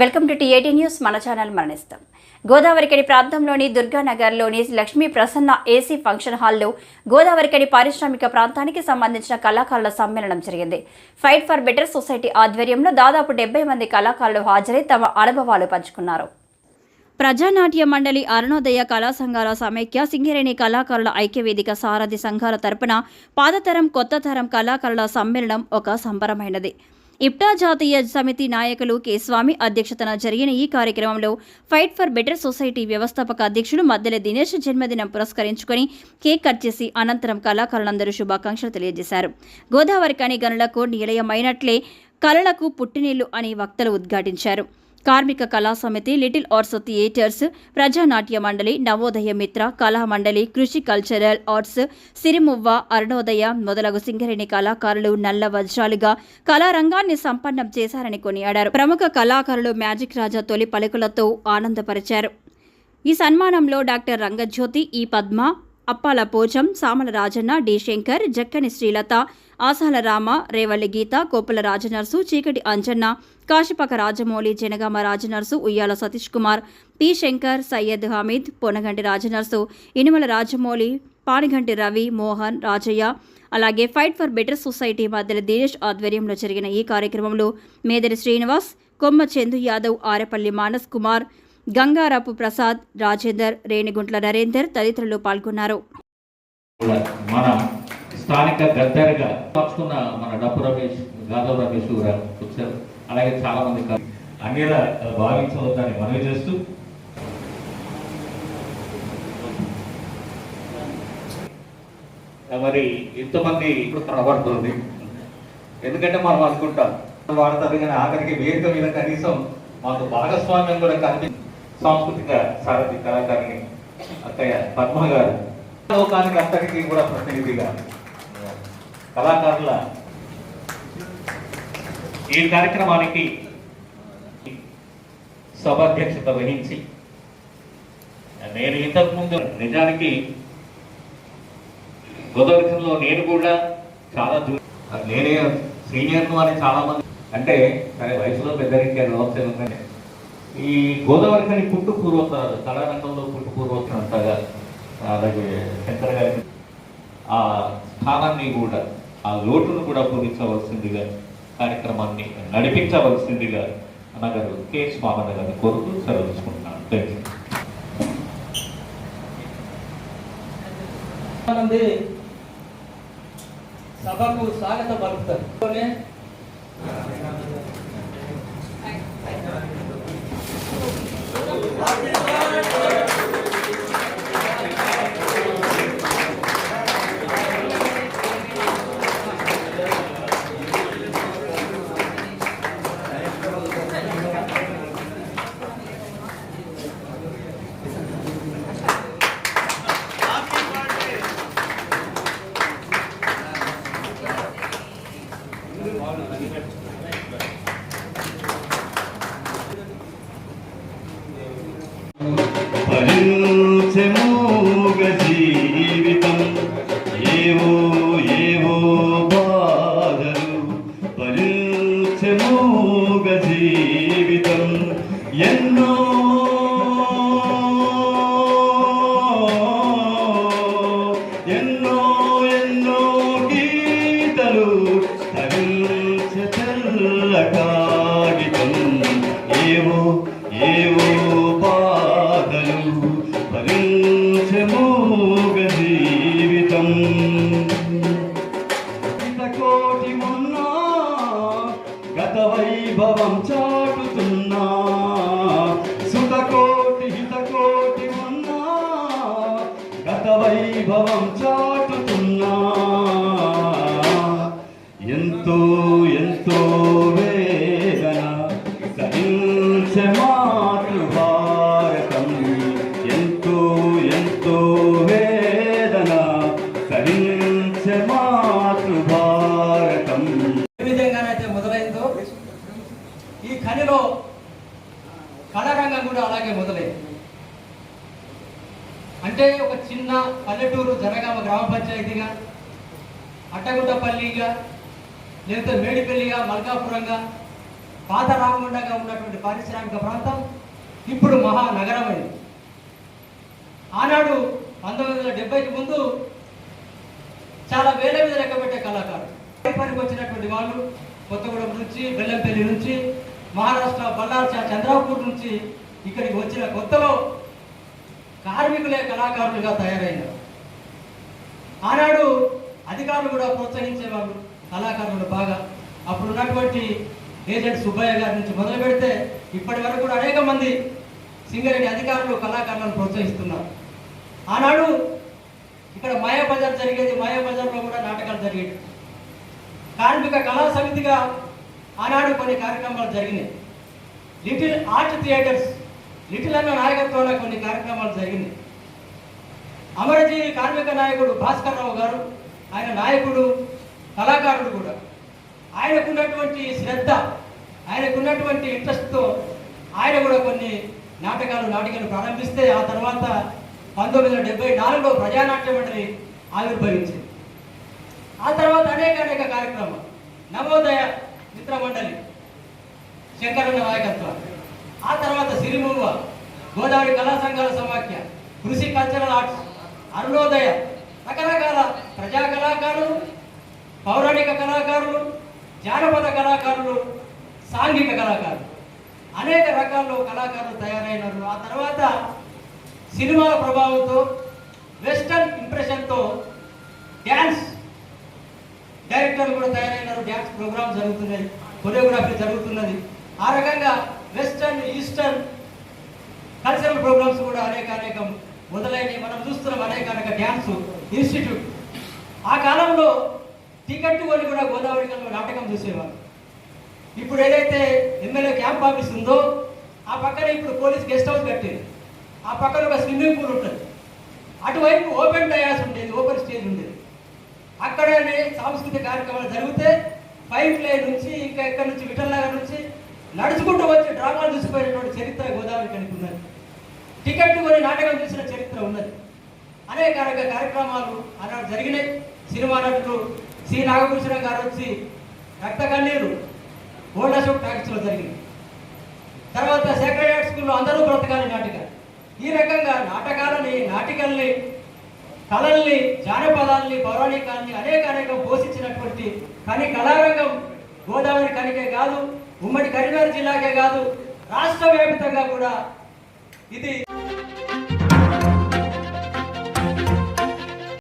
Welcome to TAT news. మన channel మరణిస్తాం. గోదావరికడి ప్రాంతంలోని దుర్గానగర్లోని లక్ష్మీ ప్రసన్న ఏసీ ఫంక్షన్ హాల్లో గోదావరికడి పారిశ్రామిక ప్రాంతానికి సంబంధించిన కళాకారుల సమ్మేళనం జరిగింది. ఫైట్ ఫర్ బెటర్ సొసైటీ ఆధ్వర్యంలో దాదాపు డెబ్బై మంది కళాకారులు హాజరై తమ అనుభవాలు పంచుకున్నారు. ప్రజానాట్య మండలి అరుణోదయ కళా సంఘాల సమైక్య సింగరేణి కళాకారుల ఐక్యవేదిక సారథి సంఘాల తరపున పాతతరం కొత్త తరం కళాకారుల సమ్మేళనం ఒక సంబరమైనది. ఇప్టా జాతీయ సమితి నాయకులు కె స్వామి అధ్యక్షతన జరిగిన ఈ కార్యక్రమంలో ఫైట్ ఫర్ బెటర్ సొసైటీ వ్యవస్థాపక అధ్యక్షులు మద్దెల దినేష్ జన్మదినం పురస్కరించుకొని కేక్ కట్ చేసి అనంతరం కళాకారులందరూ శుభాకాంక్షలు తెలియజేశారు. గోదావరి కని గనులకు నిలయమైనట్లే కళలకు పుట్టినీళ్ళు అని వక్తలు ఉద్ఘాటించారు. కార్మిక కళా సమితి లిటిల్ ఆర్ట్స్ థియేటర్స్ ప్రజానాట్య మండలి నవోదయ మిత్ర కళా మండలి కృషి కల్చరల్ ఆర్ట్స్ సిరిమువ్వ అరుణోదయ మొదలగు సింగరేణి కళాకారులు నల్ల వజ్రాలుగా కళారంగాన్ని సంపన్నం చేశారని కొనియాడారు. ప్రముఖ కళాకారులు మ్యాజిక్ రాజా తొలి పలుకులతో ఆనందపరిచారు. ఈ సన్మానంలో doctor Rangajyothi E Padma Appala Pocham Samala Rajanna D. Shankar Jakkani Srilatha Asala Rama Revalli Geetha Kopula Rajanarsu Cheekati Anjanna Kashipaka Rajamouli Janagama Rajanarsu Uyyala Satish Kumar P. Shankar Syed Hameed Ponaganti Rajanarsu Inumala Rajamouli Paniganti Ravi Mohan Rajaiah అలాగే fight for better society మధ్యల దినేష్ ఆధ్వర్యంలో జరిగిన ఈ కార్యక్రమంలో మేదరి శ్రీనివాస్ కొమ్మ చందు యాదవ్ ఆరెపల్లి మానస్ కుమార్ గంగారాపు ప్రసాద్ రాజేందర్ రేణిగుంట్ల నరేందర్ తదితరులు పాల్గొన్నారు. మన స్థానిక గద్దెరగా మన డప్పు రమేష్ గాదవ్ రమేష్ వచ్చారు. అలాగే చాలా మంది అన్నిలా భావించవద్దని మనవి చేస్తూ మరి ఇంతమంది ఇప్పుడు కనబడుతుంది ఎందుకంటే మనం అనుకుంటాం వాడతారు కానీ ఆఖరికి వేదిక మీద కనీసం మాకు భాగస్వామ్యం కూడా కనిపి సాంస్కృతిక సారథి కళాకారిణి అక్కయ్య పద్మ గారు. లోకానికి అంతటికీ కూడా ప్రతినిధిగా కళాకారుల ఈ కార్యక్రమానికి సభాధ్యక్షత వహించి నేను ఇంతకుముందు నిజానికి గోదావరిలో నేను కూడా చాలా దూ నేనే సీనియర్ అని చాలా మంది అంటే సరే వయసులో పెద్దరికారు అవసరం ఉందని ఈ గోదావరికని పుట్టు పూర్వోత్తరాలు కళారంగంలో పుట్టు పూర్వోత్తరం అంతగా అలాగే శంకర్ గారి ఆ స్థానాన్ని కూడా ఆ లోటును కూడా పూరించవలసిందిగా కార్యక్రమాన్ని నడిపించవలసిందిగా అన్నగారు కె. స్వామన్న గారిని కోరుతూ సెలవుకుంటున్నాను థ్యాంక్ యూ మంది సభకు స్వాగతం పలుకుతారు. Amém. జీవితం కోటి ఉన్నా గత వైభవం చాటుతున్నా. సుతకోటి హితకోటి ఉన్నా గత వైభవం చాటుతున్నా గ్రామ పంచాయతీగా అట్టగుట్టపల్లిగా లేకపోతే మేడిపల్లిగా మల్కాపురంగా పాత రామగుండగా ఉన్నటువంటి పారిశ్రామిక ప్రాంతం ఇప్పుడు మహానగరమైంది. ఆనాడు పంతొమ్మిది వందల డెబ్బైకి ముందు చాలా వేల మీద లెక్కబెట్టే కళాకారులు. పనికి వచ్చినటువంటి వాళ్ళు కొత్తగూడెం నుంచి బెల్లంపల్లి నుంచి మహారాష్ట్ర బళ్ళారి చంద్రాపూర్ నుంచి ఇక్కడికి వచ్చిన కొత్తలో కార్మికులే కళాకారులుగా తయారైనారు. ఆనాడు అధికారులు కూడా ప్రోత్సహించేవాళ్ళు కళాకారులు బాగా. అప్పుడు ఉన్నటువంటి ఏజెంట్ సుబ్బయ్య గారి నుంచి మొదలు పెడితే ఇప్పటి వరకు కూడా అనేక మంది సింగరేణి అధికారులు కళాకారులను ప్రోత్సహిస్తున్నారు. ఆనాడు ఇక్కడ మాయా బజార్ జరిగేది మాయా బజార్లో కూడా నాటకాలు జరిగేవి కార్మిక కళా సమితిగా ఆనాడు కొన్ని కార్యక్రమాలు జరిగినాయి. లిటిల్ ఆర్ట్ థియేటర్స్ లిటిల్ అన్న నాయకత్వంలో కొన్ని కార్యక్రమాలు జరిగినాయి. అమరజీవి కార్మిక నాయకుడు భాస్కర్ రావు గారు ఆయన నాయకుడు కళాకారుడు కూడా. ఆయనకున్నటువంటి శ్రద్ధ ఆయనకున్నటువంటి ఇంట్రెస్ట్తో ఆయన కూడా కొన్ని నాటకాలు నాటికలు ప్రారంభిస్తే ఆ తర్వాత పంతొమ్మిది వందల డెబ్బై నాలుగులో ప్రజానాట్య మండలి ఆవిర్భవించింది. ఆ తర్వాత అనేక అనేక కార్యక్రమాలు. నవోదయ మిత్రమండలి శంకరన్న నాయకత్వం ఆ తర్వాత సిరిమూవ గోదావరి కళా సంఘాల సమాఖ్య కృషి కల్చరల్ ఆర్ట్స్ అరుణోదయ రకరకాల ప్రజా కళాకారులు పౌరాణిక కళాకారులు జానపద కళాకారులు సాంఘిక కళాకారులు. అనేక రకాల్లో కళాకారులు తయారైనారు. ఆ తర్వాత సినిమాల ప్రభావంతో వెస్టర్న్ ఇంప్రెషన్తో డ్యాన్స్ డైరెక్టర్లు కూడా తయారైనారు. డ్యాన్స్ ప్రోగ్రామ్ జరుగుతున్నాయి కొరియోగ్రఫీ జరుగుతున్నది. ఆ రకంగా వెస్టర్న్ ఈస్టర్న్ కల్చరల్ ప్రోగ్రామ్స్ కూడా అనేక అనేకం మొదలైనవి మనం చూస్తున్నాం అనేక అనేక డ్యాన్స్ ఇన్స్టిట్యూట్. ఆ కాలంలో టికెట్ కొని కూడా గోదావరి కల్లో నాటకం చూసేవారు. ఇప్పుడు ఏదైతే ఎమ్మెల్యే క్యాంప్ ఆఫీస్ ఉందో ఆ పక్కన ఇప్పుడు పోలీస్ గెస్ట్ హౌస్ కట్టేది. ఆ పక్కన ఒక స్విమ్మింగ్ పూల్ ఉంటుంది. అటువైపు ఓపెన్ డయాస్ ఉండేది ఓపెన్ స్టేజ్ ఉండేది. అక్కడనే సాంస్కృతిక కార్యక్రమాలు జరిగితే పైప్ లైన్ నుంచి ఇంకా ఎక్కడి నుంచి విఠల్నగర్ నుంచి నడుచుకుంటూ వచ్చి డ్రామాలు చూసిపోయినటువంటి చరిత్ర గోదావరి కనుక్కున్నారు టికెట్ కొని నాటకం చూసిన చరిత్ర ఉన్నది. అనేక అనేక కార్యక్రమాలు ఆనాడు జరిగినాయి. సినిమా నటులు సి. నాగభూషణం గారు వచ్చి రక్త కన్నీరు ఓల్డ్ అశోక్ టాకీస్లో జరిగింది. తర్వాత సెక్రటరీ స్కూల్లో అందరూ బ్రతకాలి నాటిక ఈ రకంగా నాటకాలని నాటికల్ని కళల్ని జానపదాల్ని పౌరాణికాల్ని అనేక అనేక పోషించినటువంటి కానీ కళారంగం గోదావరి కనికే కాదు ఉమ్మడి కరీంనగర్ జిల్లాకే కాదు రాష్ట్ర వ్యాప్తంగా కూడా इथे